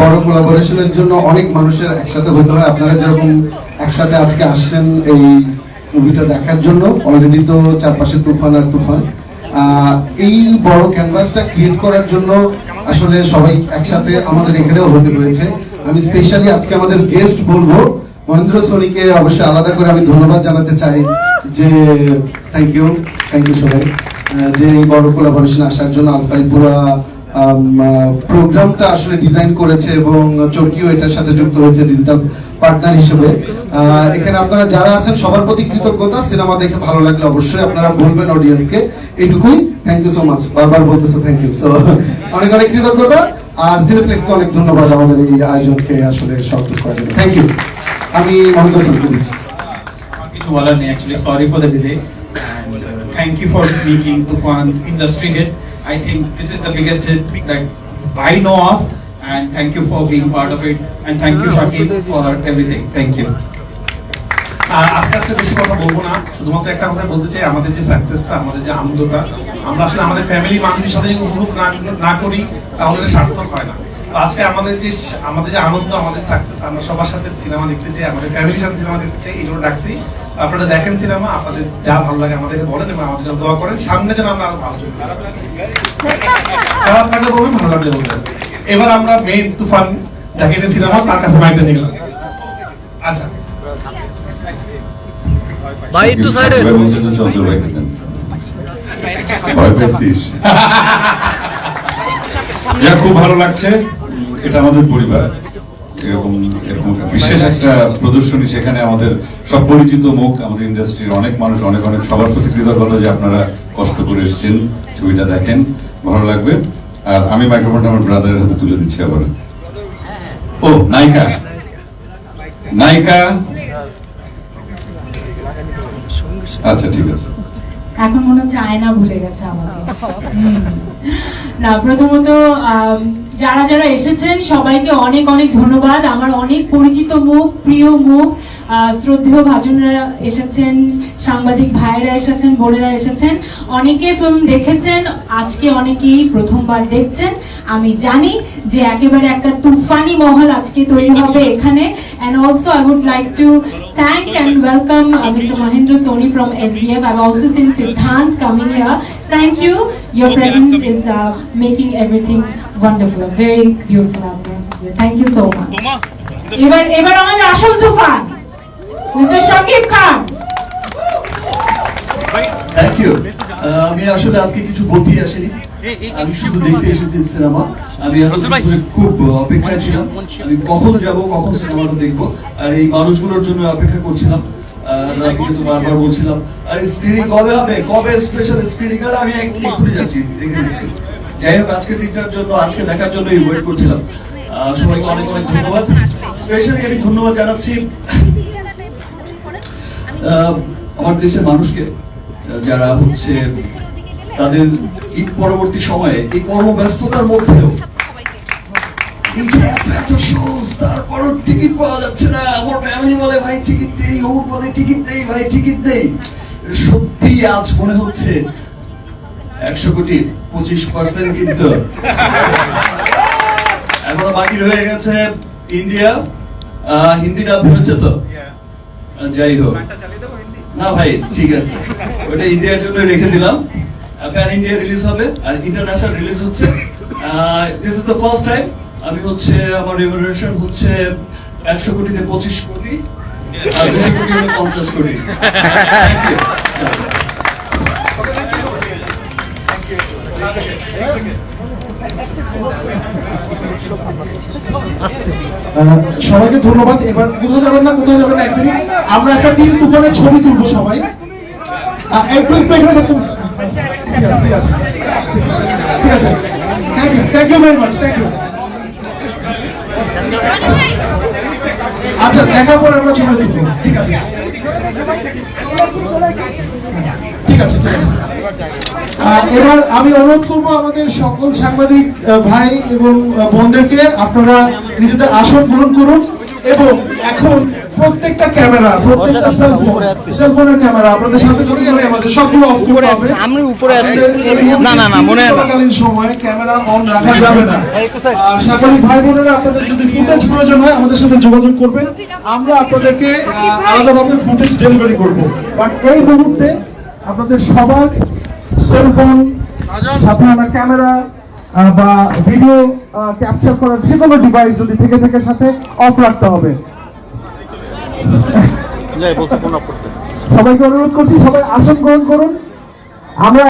বড় কোলাবোরেশনের জন্য অনেক মানুষের একসাথে হতে হয়। আপনারা যেরকম একসাথে আজকে আসছেন এই মুভিটা দেখার জন্য অলরেডি তো চারপাশে তুফান আর তুফান। এই বড় ক্যানভাসটা ক্রিয়েট করার জন্য আসলে সবাই একসাথে আমাদের এখানেও হতে হয়েছে। আমি স্পেশালি আজকে আমাদের গেস্ট বলব। মহেন্দ্র সোনিকে অবশ্যই আলাদা করে আমি ধন্যবাদ জানাতে চাই যে থ্যাংক ইউ থ্যাংক ইউ সবাই। যে এই বড় কোলাবোরেশন আসার জন্য আলফাই পুরা প্রোগ্রামটা আসলে ডিজাইন করেছে এবং চরকিও এটার সাথে যুক্ত হয়েছে ডিজিটাল পার্টনার হিসেবে। এখানে আপনারা যারা আছেন, সবার প্রতি কৃতজ্ঞতা। সিনেমা দেখে ভালো লাগলে অবশ্যই আপনারা বলবেন অডিয়েন্সকে এইটুকুই থ্যাংক ইউ সো মাচ বারবার বলতেছে থ্যাংক ইউ সো অনেক অনেক কৃতজ্ঞতা। আর সিনেপ্লেক্সকে অনেক ধন্যবাদ আমাদের এই আয়োজনকে আসলে সফল করার জন্য। থ্যাংক ইউ আমি মহেন্দ্র সোনকে দিচ্ছি কিছু বলার নেই actually sorry for the delay thank you for making Tufan industry hit. I think this is the biggest hit that I know of and thank you for being part of it and thank you Shakib for everything. Thank you. আজকে আজকে বেশি কথা বলব না শুধুমাত্র একটা কথা বলতে চাই আমাদের যে সাকসেসটা আমাদের যে আনন্দটা আমরা আসলে আমাদের ফ্যামিলি মানুষের সাথে উপভোগ না করি তাহলে সার্থক হয় না। আজকে আমাদের যে আমাদের যে আনন্দ আমাদের সাকসেস আমরা সবার সাথে সিনেমা দেখতে চাই আমাদের ফ্যামিলির সাথে সিনেমা দেখতে চাই এই জন্য ডাকছি। আপনারা দেখেন সিনেমা আপনাদের যা ভালো লাগে আমাদেরকে বলেন এবং আমাদের জন্য দোয়া করেন। সামনে যেন আমরা আরও ভালো চলি। খারাপ থাকলে বলবেন ভালো লাগলে বলবেন এবার আমরা মেইন তুফান যাকে এটা সিনেমা তার কাছে মাইন্ডে নিয়ে গেলাম আচ্ছা। ভাই একটু সাইডে ভয় খুব ভালো লাগছে, এটা আমাদের পরিবার। এরকম বিশেষ একটা প্রদর্শনী সেখানে আমাদের সব পরিচিত মুখ, আমাদের ইন্ডাস্ট্রির অনেক মানুষ, অনেক অনেক সবার প্রতি কৃতজ্ঞতা যে আপনারা কষ্ট করে এসেছেন, ছবিটা দেখেন, ভালো লাগবে। আর আমি মাইক্রোফোনটা আমার ব্রাদারের হাতে তুলে দিচ্ছি আবার। ও, নায়িকা। নায়িকা। আচ্ছা ঠিক আছে। এখন মনে হচ্ছে আয়না ভুলে গেছে আমাকে। না, প্রথমত যারা যারা এসেছেন, সবাইকে অনেক অনেক ধন্যবাদ আমার অনেক পরিচিত মুখ, প্রিয় মুখ শ্রদ্ধেয় ভাজনরা এসেছেন, সাংবাদিক ভাইরা এসেছেন বোনেরা এসেছেন। অনেকে ফিল্ম দেখেছেন আজকে অনেকেই প্রথমবার দেখছেন। আমি জানি যে একেবারে একটা তুফানি মহল আজকে তৈরি হবে এখানে। And also I would like to thank and welcome mister Mahendra Soni from S B F I also seen সিদ্ধান্ত coming year thank you your presence is making everything wonderful very beautiful thank you so much এবার এবার আমাদের আসল Toofan mister Shakib Khan thank you আমি আসলে আজকে কিছু বলতেই আসিনি। আমি শুধু দেখতে এসেছি সিনেমা। আমি খুব অপেক্ষায় ছিলাম। আমি কখন যাব কখন সিনেমাটা দেখব আর এই মানুষগুলোর জন্য অপেক্ষা করছিলাম। আর আমি কিন্তু বারবার বলছিলাম আর স্ক্রিনিং কবে হবে? কবে স্পেশাল স্ক্রিনিং আর আমি এক্ষুনি যাচ্ছি যাই হোক আজকের দিনটার জন্য আজকে দেখার জন্য ওয়েট করছিলাম। আহ, সবাইকে অনেক অনেক ধন্যবাদ। স্পেশালি আমি ধন্যবাদ জানাচ্ছি। আহ, আমার দেশের মানুষকে। যারা হচ্ছে তাদের ঈদ পরবর্তী সময়ে এই কর্মব্যস্ততার মধ্যেও এই যে এত এত shows, তারপরও টিকিট পাওয়া যাচ্ছে না। আমার ফ্যামিলি বলে ভাই টিকিট বলে টিকিট ভাই টিকিট সত্যি আজ মনে হচ্ছে একশো কোটি পঁচিশ পার্সেন্ট কিন্তু। এখনও বাকি রয়ে গেছে ইন্ডিয়া আহ, হিন্দি ডাব হয়েছে তো যাই হোক। না ভাই, ঠিক আছে। ওটা ইন্ডিয়ার জন্য রেখে দিলাম প্যান ইন্ডিয়া রিলিজ হবে আর ইন্টারন্যাশনাল রিলিজ হচ্ছে। This is the first time আমি হচ্ছে, আমার রেমুনারেশন হচ্ছে একশো কোটিতে পঁচিশ কোটি আর দুশো কোটি পঞ্চাশ কোটি। Thank you. সবাইকে ধন্যবাদ। এবার কোথাও যাবেন না, কোথাও যাবেন না, এক মিনিট। আমরা একটা টিম তুফানের ছবি তুলবো সবাই। একটু একটু এখানে ঠিক আচ্ছা দেখার পর আমরা ছবি তুলবো। ঠিক আছে। ঠিক আছে ঠিক আছে। এবার আমি অনুরোধ করব আমাদের সকল সাংবাদিক ভাই এবং বোনদেরকে আপনারা নিজেদের আসন গ্রহণ করুন এবং এখন প্রত্যেকটা ক্যামেরা প্রত্যেকটা সেলফোন সেলফোনের ক্যামেরা আপনাদের সাথে করে করে আমাদের সবগুলো অফ করতে হবে। আমি উপরে আছি। না, না, না, মনে হয় চলাকালীন সময় ক্যামেরা অন রাখা যাবে না। আর সাংবাদিক ভাই বোনেরা আপনাদের যদি ফুটেজ প্রয়োজন হয় আমাদের সাথে যোগাযোগ করবেন। আমরা আপনাদেরকে আলাদাভাবে ফুটেজ ডেলিভারি করব। বাট এই মুহূর্তে আপনাদের সবার সেলফোন সাথে আমার ক্যামেরা বা ভিডিও ক্যাপচার করার যে কোনো ডিভাইস যদি থেকে থেকে সাথে অফ রাখতে হবে। সবাইকে অনুরোধ করছি সবাই আসন গ্রহণ করুন। আমরা